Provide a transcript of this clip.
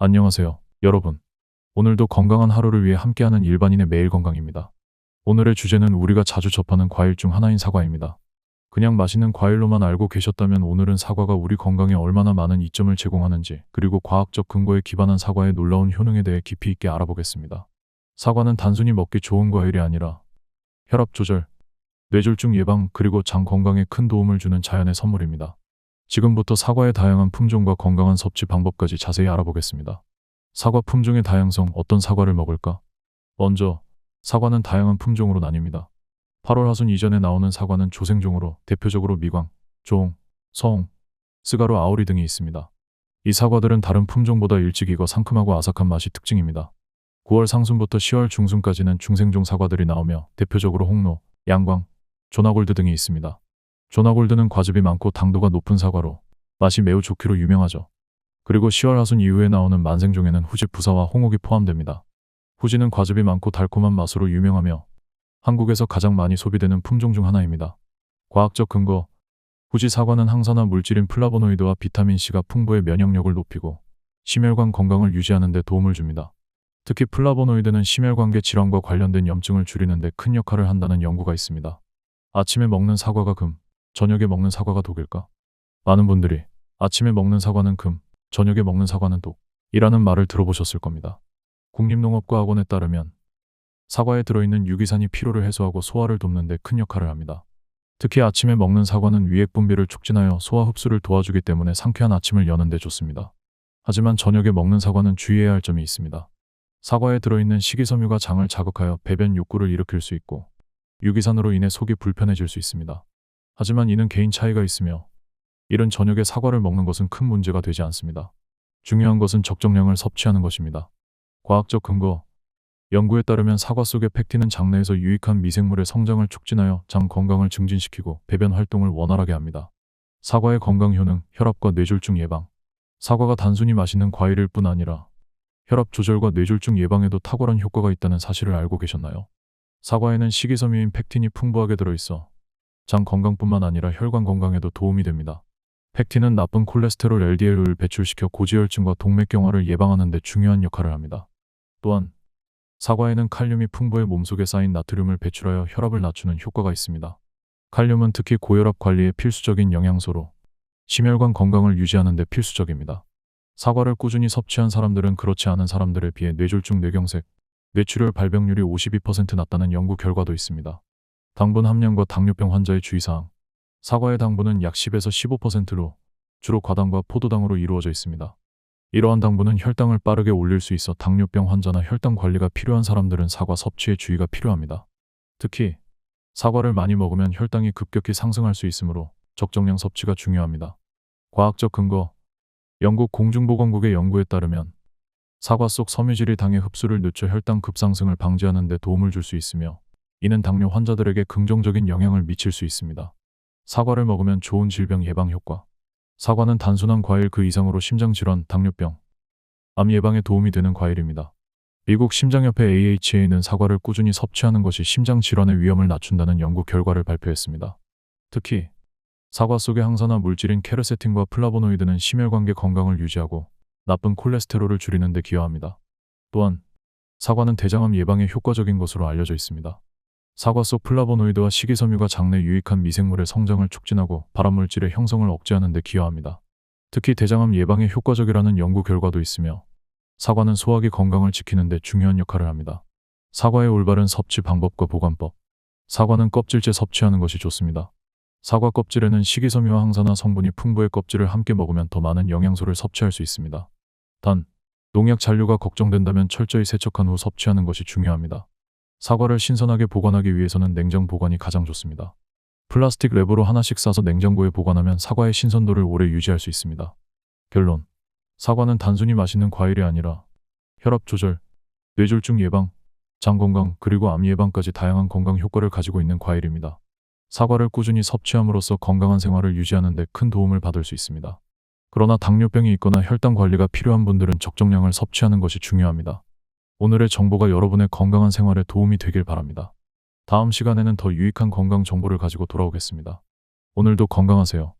안녕하세요, 여러분. 오늘도 건강한 하루를 위해 함께하는 일반인의 매일 건강입니다. 오늘의 주제는 우리가 자주 접하는 과일 중 하나인 사과입니다. 그냥 맛있는 과일로만 알고 계셨다면 오늘은 사과가 우리 건강에 얼마나 많은 이점을 제공하는지, 그리고 과학적 근거에 기반한 사과의 놀라운 효능에 대해 깊이 있게 알아보겠습니다. 사과는 단순히 먹기 좋은 과일이 아니라 혈압 조절, 뇌졸중 예방, 그리고 장 건강에 큰 도움을 주는 자연의 선물입니다. 지금부터 사과의 다양한 품종과 건강한 섭취 방법까지 자세히 알아보겠습니다. 사과 품종의 다양성, 어떤 사과를 먹을까? 먼저, 사과는 다양한 품종으로 나뉩니다. 8월 하순 이전에 나오는 사과는 조생종으로 대표적으로 미광, 종, 성, 스가루 아오리 등이 있습니다. 이 사과들은 다른 품종보다 일찍 익어 상큼하고 아삭한 맛이 특징입니다. 9월 상순부터 10월 중순까지는 중생종 사과들이 나오며 대표적으로 홍로, 양광, 조나골드 등이 있습니다. 조나골드는 과즙이 많고 당도가 높은 사과로 맛이 매우 좋기로 유명하죠. 그리고 10월 하순 이후에 나오는 만생종에는 후지 부사와 홍옥이 포함됩니다. 후지는 과즙이 많고 달콤한 맛으로 유명하며 한국에서 가장 많이 소비되는 품종 중 하나입니다. 과학적 근거 후지 사과는 항산화 물질인 플라보노이드와 비타민 C가 풍부해 면역력을 높이고 심혈관 건강을 유지하는 데 도움을 줍니다. 특히 플라보노이드는 심혈관계 질환과 관련된 염증을 줄이는 데 큰 역할을 한다는 연구가 있습니다. 아침에 먹는 사과가 금, 저녁에 먹는 사과가 독일까? 많은 분들이 아침에 먹는 사과는 금, 저녁에 먹는 사과는 독, 이라는 말을 들어보셨을 겁니다. 국립농업과학원에 따르면 사과에 들어있는 유기산이 피로를 해소하고 소화를 돕는 데 큰 역할을 합니다. 특히 아침에 먹는 사과는 위액 분비를 촉진하여 소화 흡수를 도와주기 때문에 상쾌한 아침을 여는 데 좋습니다. 하지만 저녁에 먹는 사과는 주의해야 할 점이 있습니다. 사과에 들어있는 식이섬유가 장을 자극하여 배변 욕구를 일으킬 수 있고 유기산으로 인해 속이 불편해질 수 있습니다. 하지만 이는 개인 차이가 있으며 이른 저녁에 사과를 먹는 것은 큰 문제가 되지 않습니다. 중요한 것은 적정량을 섭취하는 것입니다. 과학적 근거 연구에 따르면 사과 속의 팩틴은 장내에서 유익한 미생물의 성장을 촉진하여 장 건강을 증진시키고 배변 활동을 원활하게 합니다. 사과의 건강 효능, 혈압과 뇌졸중 예방. 사과가 단순히 맛있는 과일일 뿐 아니라 혈압 조절과 뇌졸중 예방에도 탁월한 효과가 있다는 사실을 알고 계셨나요? 사과에는 식이섬유인 팩틴이 풍부하게 들어있어 장 건강뿐만 아니라 혈관 건강에도 도움이 됩니다. 팩틴은 나쁜 콜레스테롤 LDL을 배출시켜 고지혈증과 동맥경화를 예방하는 데 중요한 역할을 합니다. 또한 사과에는 칼륨이 풍부해 몸속에 쌓인 나트륨을 배출하여 혈압을 낮추는 효과가 있습니다. 칼륨은 특히 고혈압 관리에 필수적인 영양소로 심혈관 건강을 유지하는 데 필수적입니다. 사과를 꾸준히 섭취한 사람들은 그렇지 않은 사람들에 비해 뇌졸중, 뇌경색, 뇌출혈 발병률이 52% 낮다는 연구 결과도 있습니다. 당분 함량과 당뇨병 환자의 주의사항. 사과의 당분은 약 10에서 15%로 주로 과당과 포도당으로 이루어져 있습니다. 이러한 당분은 혈당을 빠르게 올릴 수 있어 당뇨병 환자나 혈당 관리가 필요한 사람들은 사과 섭취에 주의가 필요합니다. 특히 사과를 많이 먹으면 혈당이 급격히 상승할 수 있으므로 적정량 섭취가 중요합니다. 과학적 근거 영국 공중보건국의 연구에 따르면 사과 속 섬유질이 당의 흡수를 늦춰 혈당 급상승을 방지하는 데 도움을 줄 수 있으며 이는 당뇨 환자들에게 긍정적인 영향을 미칠 수 있습니다. 사과를 먹으면 좋은 질병 예방 효과. 사과는 단순한 과일 그 이상으로 심장질환, 당뇨병, 암 예방에 도움이 되는 과일입니다. 미국 심장협회 AHA는 사과를 꾸준히 섭취하는 것이 심장질환의 위험을 낮춘다는 연구 결과를 발표했습니다. 특히 사과 속의 항산화 물질인 케르세틴과 플라보노이드는 심혈관계 건강을 유지하고 나쁜 콜레스테롤을 줄이는 데 기여합니다. 또한 사과는 대장암 예방에 효과적인 것으로 알려져 있습니다. 사과 속 플라보노이드와 식이섬유가 장내 유익한 미생물의 성장을 촉진하고 발암물질의 형성을 억제하는 데 기여합니다. 특히 대장암 예방에 효과적이라는 연구 결과도 있으며 사과는 소화기 건강을 지키는 데 중요한 역할을 합니다. 사과의 올바른 섭취 방법과 보관법. 사과는 껍질째 섭취하는 것이 좋습니다. 사과 껍질에는 식이섬유와 항산화 성분이 풍부해 껍질을 함께 먹으면 더 많은 영양소를 섭취할 수 있습니다. 단, 농약 잔류가 걱정된다면 철저히 세척한 후 섭취하는 것이 중요합니다. 사과를 신선하게 보관하기 위해서는 냉장 보관이 가장 좋습니다. 플라스틱 랩으로 하나씩 싸서 냉장고에 보관하면 사과의 신선도를 오래 유지할 수 있습니다. 결론. 사과는 단순히 맛있는 과일이 아니라 혈압 조절, 뇌졸중 예방, 장 건강, 그리고 암 예방까지 다양한 건강 효과를 가지고 있는 과일입니다. 사과를 꾸준히 섭취함으로써 건강한 생활을 유지하는 데 큰 도움을 받을 수 있습니다. 그러나 당뇨병이 있거나 혈당 관리가 필요한 분들은 적정량을 섭취하는 것이 중요합니다. 오늘의 정보가 여러분의 건강한 생활에 도움이 되길 바랍니다. 다음 시간에는 더 유익한 건강 정보를 가지고 돌아오겠습니다. 오늘도 건강하세요.